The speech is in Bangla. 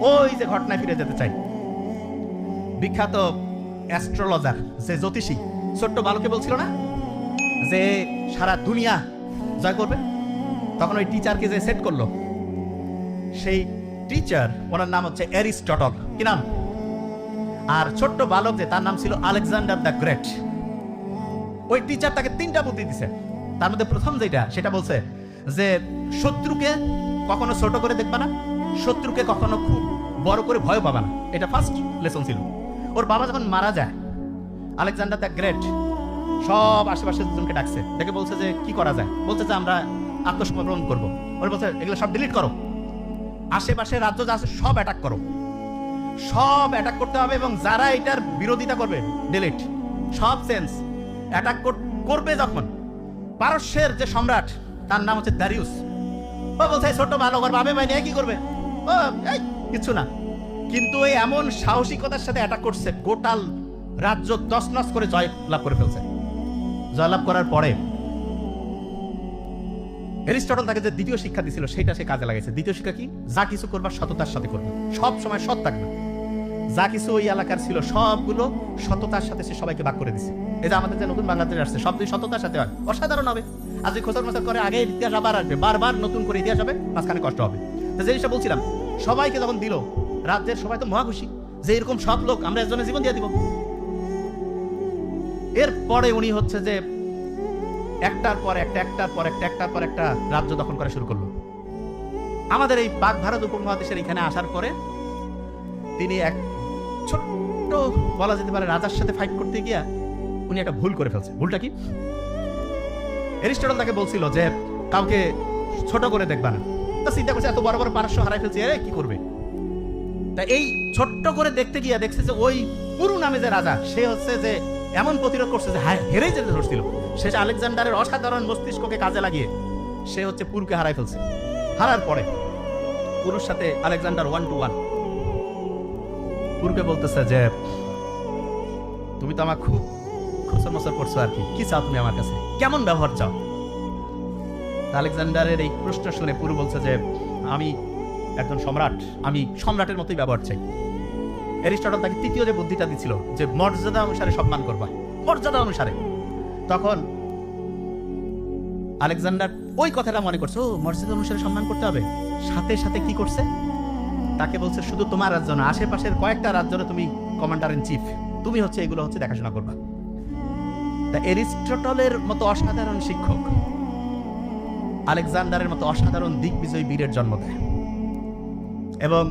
ওই যে ঘটনায় ফিরে যেতে চাই। বিখ্যাত অ্যাস্ট্রোলজার, যে জ্যোতিষী, ছোট্ট বালকে বলছিল না? যে সারা দুনিয়া জয় করবে। তখন ওই টিচারকে যে সেট করল, সেই টিচার ওনার নাম হচ্ছে অ্যারিস্টটল। কি নাম? আর ছোট্ট বালক যে, তার নাম ছিল আলেকজান্ডার দ্য গ্রেট। ওই টিচার তাকে তিনটা বুদ্ধি দিছে। তার মধ্যে প্রথম যেটা, সেটা বলছে যে শত্রুকে কখনো ছোট করে দেখবা না, শত্রুকে কখনো খুব বড় করে ভয় পাবা না। এটা ফার্স্ট লেসন ছিল। ওর বাবা যখন মারা যায়, আলেকজান্ডার দ্য গ্রেট সব আশেপাশের জনকে ডাকছে। দেখে বলছে যে, কি করা যায়? বলছে যে, আমরা আত্মসমর্পণ করব। ওরা বলছে, এগুলো সব ডিলিট করো। আশেপাশে রাজ্য যা আছে সব অ্যাটাক করো। সব অ্যাটাক করতে হবে এবং যারা এটার বিরোধিতা করবে ডিলিট সব সেন্স অ্যাটাক করবে যখন। পারস্যের যে সম্রাট তার নাম হচ্ছে দারিউস। ও বলছে, "এই ছোট্ট ভালো করবে আমি বাইরে কি করবে? ও, এই, কিছু না। কিন্তু এই এমন সাহসিকতার সাথে অ্যাটাক করছে, গোটাল রাজ্য দশ নস করে জয় লাভ করে ফেলছে। জয়লাভ করার পরে এরিস্টটল তাকে যে দ্বিতীয় শিক্ষা দিছিল সেটা সে কাজে লাগাইছে। দ্বিতীয় শিক্ষা কি? যা কিছু করবার সততার সাথে করবে। সব সময় সৎ থাকবে। যা কিছু ওই এলাকার ছিল সবগুলো সততার সাথে সে সবাইকে ভাগ করে দিছে। যে আমাদের যে নতুন বাংলাদেশ আসছে, সব সততার সাথে হয়, অসাধারণ হবে। আজ যদি খোঁচার মোচার করে, আগে ইতিহাস আবার আসবে, বারবার নতুন করে ইতিহাস হবে, মাঝখানে কষ্ট হবে। তো জিনিসটা বলছিলাম, সবাইকে যখন দিল, রাজ্যের সবাই তো মহা খুশি যে এরকম সব লোক, আমরা একজনের জীবন দিয়ে দিব। এরপরে উনি হচ্ছে যে একটার পর একটা, একটার পর একটা, একটার পর একটা রাজ্য দখল করা শুরু করল। আমাদের এই পাক ভারত উপমহাদেশের এখানে আসার পরে তিনি এক ছোট্ট বলা যেতে পারে রাজার সাথে ফাইট করতে গিয়া উনি একটা ভুল করে ফেলছে। ভুলটা কি? এরিস্টটল তাকে বলছিল যে, কাউকে ছোট করে দেখবা না। তা চিন্তা করছে, এত বড় বড় পারস্য হারাই ফেলছে এ কি করবে? তা এই ছোট্ট করে দেখতে গিয়া দেখছে যে, ওই পুরু নামে যে রাজা, সে হচ্ছে যে এমন প্রতিরোধ করছে যে হ্যাঁ হেরেই যেতে ধরছিল। সে আলেকজান্ডারের অসাধারণ মস্তিষ্ককে কাজে লাগিয়ে, সে হচ্ছে পুরুকে হারাই ফেলছে। হারার পরে পুরুর সাথে আলেকজান্ডার ওয়ান টু ওয়ান পুরুকে বলতেছে যে, তুমি তো আমার খুব খোসর মসর করছ আর কি। কি চাও তুমি আমার কাছে? কেমন ব্যবহার চাও? আলেকজান্ডারের এই প্রশ্ন শুনে পুরু বলছে যে, আমি একজন সম্রাট। আমি সম্রাটের মতোই ব্যবহার চাই। এরিস্টটল তাকে তৃতীয় যে বুদ্ধিটা দিছিল, যে মর্যাদা অনুসারে সম্মান করবা, মর্যাদা অনুসারে। তখন আলেকজান্ডার ওই কথাটা মনে করছে, ও, মর্যাদা অনুসারে সম্মান করতে হবে। সাথে সাথে কি করছে? তাকে বলছে, শুধু তোমার রাজ্য না, আশেপাশের কয়েকটা রাজ্যের তুমি কমান্ডার ইন চিফ তুমি হচ্ছে এগুলো হচ্ছে দেখাশোনা করবা। তা এরিস্টটলের মতো অসাধারণ শিক্ষক আলেকজান্ডারের মতো অসাধারণ দিগ্বিজয়ী বীরের জন্ম দেয়। এবং